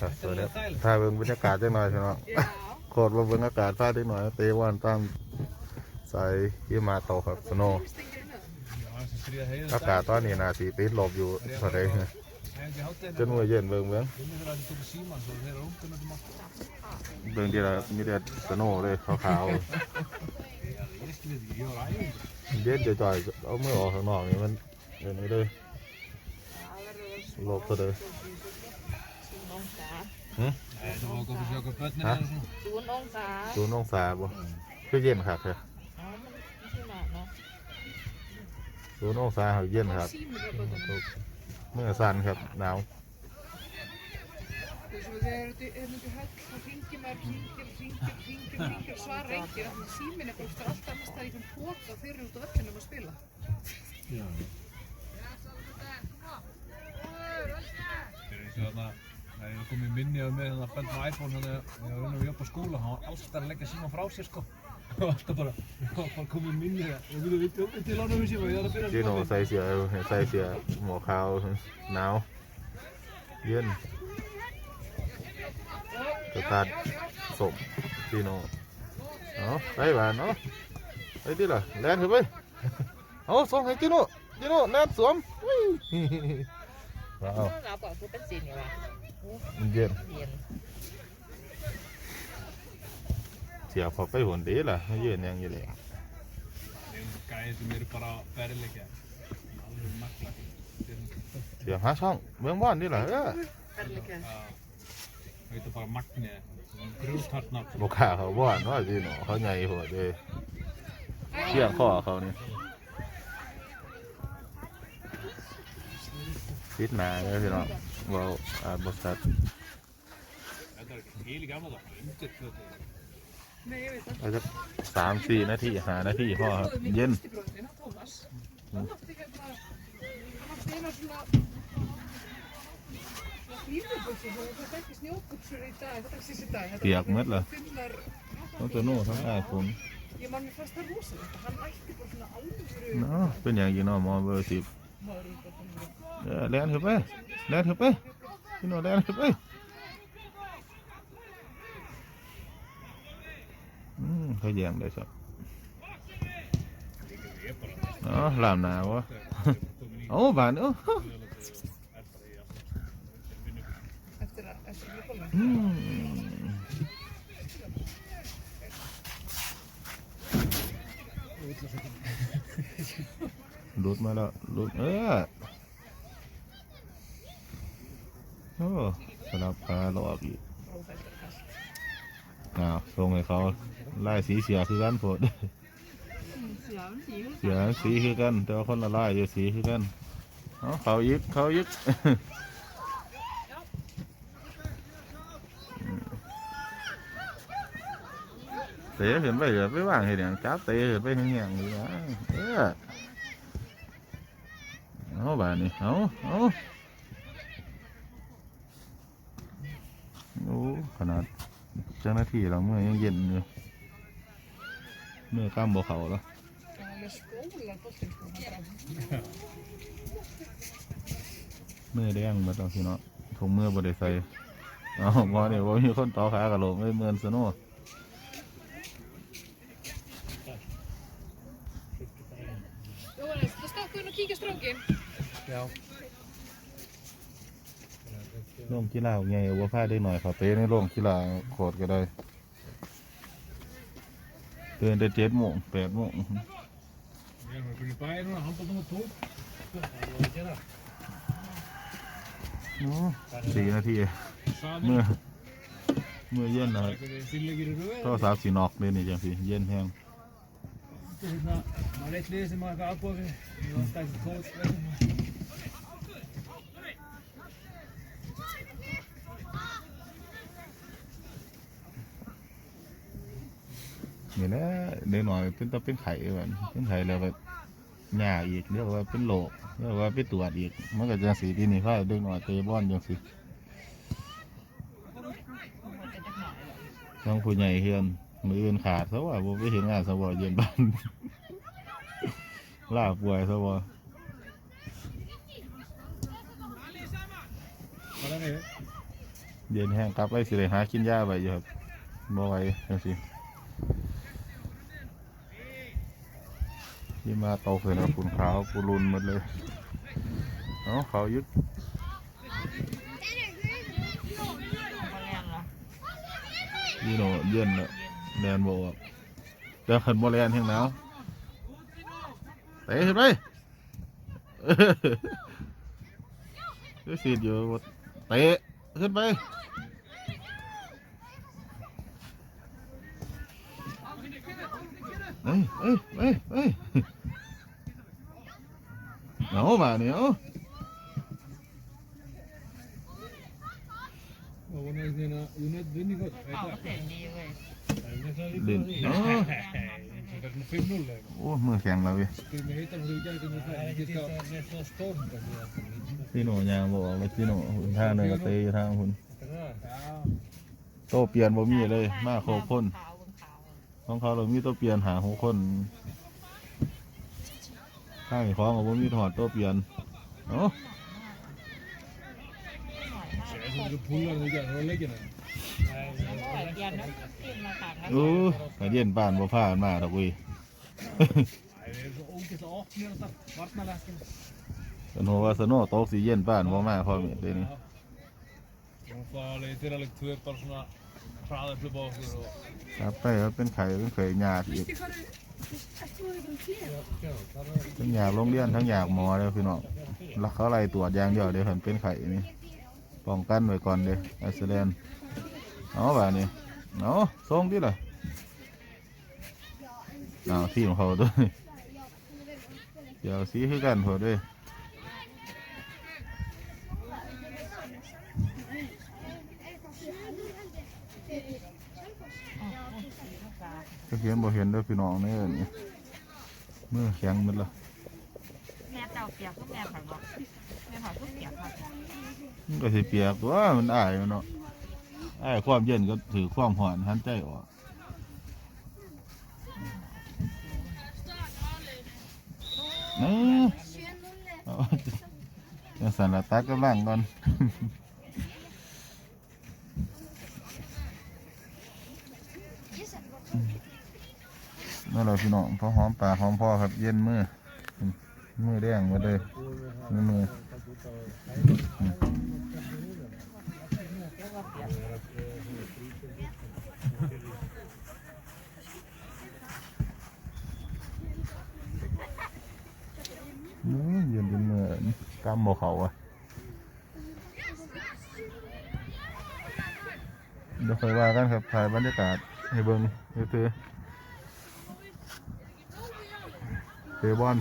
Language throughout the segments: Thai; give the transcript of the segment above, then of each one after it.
ครับตัวนี้ถ่ายเบิ่งบรรยากาศจังหน่อยพี่น้อง Ja. โคตรว่าเบิ่งอากาศพาได้หน่อยเตะวันตามสายยี่มาโตครับสโนว์ Stengur inn. Já, sem stríða heiðan อากาศตอนนี้นาทีติดลบอยู่เท่าไร Hefði ekki háttegin จนมือเย็นเบิ่งเบิ่ง Vinni þeirra að þið tóku síman svo þeir eru undan með þetta เบิ่งทีละมีแต่สโนว์เลยขาว Já, ég skil þetta ekki, ég var æfing ๆเย็นจ่อยๆเอามือออกข้างนอกนี่มันเดี๋ยวนี้เลย Það verður að ลบเท่าไร Sún ónga. Nei, það var góð að sjá hvað börnin Ha? er og svona Sún ónga. ศูนย์องศาบ่คือเย็นครับครับ Já, men svona, ná. ศูนย์องศาเขาเย็นครับ Síminn er göttunum. เมื่อสั่นครับหนาว Þú veist, þegar eru er myndi höll, þá hringir maður, hringir, hringir, hringir, hringir, svara engir, af því síminn er bara alltaf alltaf annars það í einhvern póka og þeir eru út á öllunum að spila. Já Þeir eru eins og þarna Það er komið minni af með þannig að bænt með iPhone þannig að þegar við vinnum við upp á skóla hann var alltaf að leggja síma frá sér sko og alltaf bara, það var bara komið minni að við viljum við upp til ánum við síma ég er að byrja จีโน่ใส่เสื้อใส่เสื้อหมวกขาวหนาวเย็นกระตัดสมจีโน่เอาไปบ้านเนาะไปดิล่ะแลนขึ้นไปเอาส่งให้จีโน่จีโน่แลนสวมอุ้ยว้าวเราบอกคือเป็นสีนี่วะ มันเย็นเย็นเสียพอไปหุ่นดีล่ะไม่เย็นยังอยู่เลย Gæði sem eru bara að berleggja alveg makla Þeir eru- เสียหาช่องเมืองบ้านนี่ล่ะเออ Berlika. Það heitir bara Magni Grúthart nafn บกขาเขาบ้านว่าจีโน่เขาใหญ่หัวเลยเชี่ยงข้อเขานี่พิษหนาเลยพี่น้องเว่าอ่าบริษัท Þetta er ekki til í gamla dag Undir fötu Nei, ég veit það. อาจจะสามสี่นาทีหานาทีพ่อครับเย็น Bróðin, hann Tómas, hann átti hérna, hann átti eina svona, svona hlýðubuxur, þú veist ekki snjóbuxur í dag, þetta er síðan í dag. Þetta เปียกหมดเลย Finnar, ต้องตัวโน่ทั้งอ้ายผม ég man mér fast það rosalegt, hann ætti bara svona alvöru เนาะเป็นอย่างยี่เนาะหมอเบอร์สิบ maður út af þannig. เออแลนขึ้นไปแลนขึ้นไปพี่โน่แลนขึ้นไปอืมเขาแย่งเลยสักเนาะลามหนาวะโอ้บานเอ้อ Eftir að, eftir að koma. อืม หลุดมาแล้วหลุดเออโอ้สลับปลาหลอกอีก Óþægilegt kast. อ้าวส่งให้เขาไล่สีเสียคือกันโพด Já, en ég เสียสีคือกัน แต่ว่าคนละลายอยู่สีคือกันเอาเขายึดเขายึดเตะขึ้นไปเหลือไปว่างเห็นอย่างจับเตะขึ้นไปแห้งๆอยู่นะเออ เอาบานี่เอาเอาโอ้ขนาดเจ้าหน้าที่เราเมื่อยังเย็นอยู่เมื่อกล้ามบ่เขาแล้วเมื่อแดงมาตอนสิเนาะถุงมือบริใส่เอาหมอเนี่ยว่ามีคนต่อขากระโหลกไม่เหมือนสโน่ Jóhannes, það stokkur inn og kíkja strókin. Já ร่วมกีฬาไงว่าพลาได้หน่อยเขาเตะในร่วมกีฬาโคตรก็ได้เตือนแต่เจ็ดโมงแปดโมงสี่นาทีเมื่อเมื่อเย็นนะ Einhverjir fyllegir í röð ก็สาวสีนอกเลยนี่จังสิเย็นแห้ง Hérna, maður er eitt lið sem maður eitthvað aðbúið við Ég var stækt kóts นี่แหละเด็กหน่อยเป็นต้องเป็นไข่แบบเป็นไข่แล้วก็หญ้าอีกเรียกว่าเป็นโรคเรียกว่าไปตรวจอีกมันก็จังสีที่นี่พ่าเด็กหน่อยเตะบอลจังสิทั้งผู้ใหญ่เฮือน มืออื่นขาดซะว่าบ่ไปเห็นงานสวอเย็นบ้านลาป่วยซะว่า Hvað er það? เย็นแห้งกลับไปสิเลยหากินหญ้าไปอยู่ครับบ่ไหวจังซี่ที่มาโตขึ้นแล้วปุ่นขาวปุ่นรุนหมดเลยเนาะเขายึดเขาเรียนเหรอยีโนเย็นเนอะ แดนโบกเดี๋ยวขันโบแลนแห้งหนาวเตะขึ้นไปก็สีดอยู่เตะขึ้นไปเอ้ยเอ้ยเอ้ยเอ้ยเอามาเนี่ยวันนี้เนี่ยยูนิตวินนี่ก็ เด่นเอ้า Det är fem noll läge. โอ้มือแข็งแล้วเว้ยพี่หนูยางบอกว่าพี่หนูหุ่นท่าเนินกระเตยอยู่ทางหุ่นโตเปลี่ยนบ่มีเลยมาโคคนขาวบนของเขาเรามีโตเปลี่ยนหาหกคนข้างอีกของก็บ่มีถอดโตเปลี่ยนเอ้า Jag tror du pullar nog där. Var lägger den? หน่อยเปลี่ยนนะขึ้นมาขางแล้วโอ้ไปเรียนบ้านบ่พากันมาดอกเว้ย Nej, det är så ångest och art med den Vattnaläsken. เป็นหัวว่าสโนโตกสิเย็นบ้านบ่มาพร้อมอีกเดี๋ยวนี้ De får lite lite tur bara såna hraðar upp okkur och... ครับไปครับเป็นไข่เป็นเคยยากอีก Ja, ja. ทั้งอยากโรงเรียนทั้งอยากหมอเลยพี่น้องแล้วเขาไล่ตรวจอย่างเดียวเดี๋ยวเห็นเป็นไข่นี่ป้องกันไว้ก่อนเด้อไอซ์แลนด์ เอาบ่านี่เอาส่งดิล่ะเอาที่ของเขาด้วยเดี๋ยวสีคือกันพอด้วยก็เห็นบ่เห็นเด้อพี่น้องเนี่ยนี่มือแข็งหมดละแม่เจ้าเปียกก็แม่ผัดบอกแม่ผัดก็เปียกครับมันก็สิเปียกตัวมันอายมันเนาะ อายความเย็นก็ถือความหอนหันใจออกนี่เอาจะสั่นละตักกำลังก่อนนั่นแหละพี่น้องพอหอมปากหอมพ่อครับ เย็นมืออืมมือแดงหมาเลยมือมือ อืมอื้อเย็นจนมือกำโมเขาอะเดี๋ยวค่อยว่ากันครับถ่ายบรรยากาศให้เบิ่งเถือเตบอล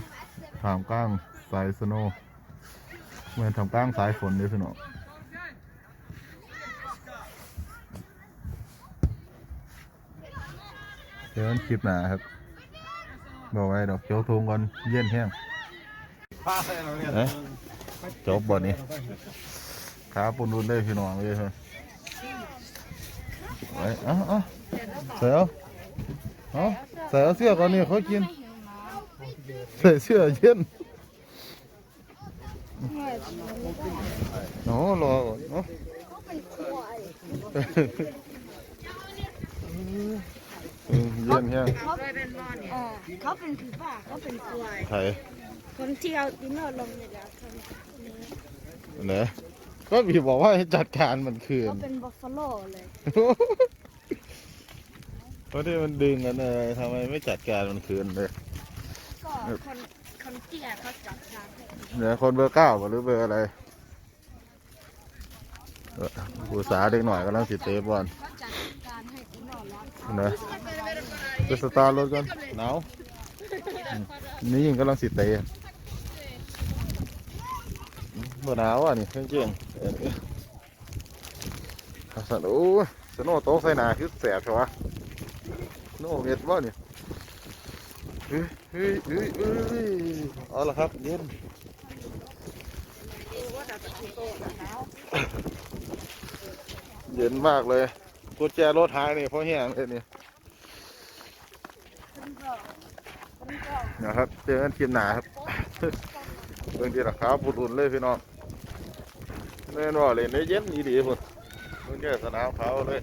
ถามกลางสายสโนเหมือนทำกลางสายฝนเลยพี่น้องเดี๋ยวมันคลิปหนาครับ บอกไว้ดอกเจียวทงก่อนเย็นแห้งเอ๊ะจบบอนี้ขาปุ่นรุนเลยพี่น้องเลยครับไว้เอ้าเอ้าใส่เอาเอาใส่เอาเสื้อก่อนนี่เขากินใส่เสื้อเย็นโอ้รอก่อนเนาะเออเย็นแห้งเขาเออเขาเป็นผีป่าเขาเป็นควายไข่คนที่เอาดินเนอร์ลงเนี่ยนะเขาไหนก็บีบอกว่าให้จัดการมันคืนเขาเป็นบัฟฟาโลเลยเพราะที่มันดึงกันเลยทำไมไม่จัดการมันคืนเลยก็คนคนเตี้ยเขาจัดการให้เดี๋ยวคนเบอร์เก้าหรือเบอร์อะไรเออผู้สาเด็กหน่อยกำลังสิเตะบอลเขาจัดการให้ดิ นเนอร์ร้อนนะไปสตาร์ทรถก่อนหนาวอืมนี่ยิงกำลังสิเตะบ่หนาวอะนี่เครื่องเจียงเออขับสันโอ้ยสโนว์โต๊ะใส่หนาคือแสบใช่ปะโน่เม็ดบ่เนี่ยเฮ้ยเฮ้ยเฮ้ยเฮ้ยเอาละครับเย็นเย็นมากเลย กุญแจรถหายนี่เพราะเห้งเลยนี่นะครับเจอกันคลิปหนาครับเรื่องที่ราคาบุรุนเลยพี่น้องแน่นอนเลยในเย็นดีดีพุ่นแค่สนามเขาเลย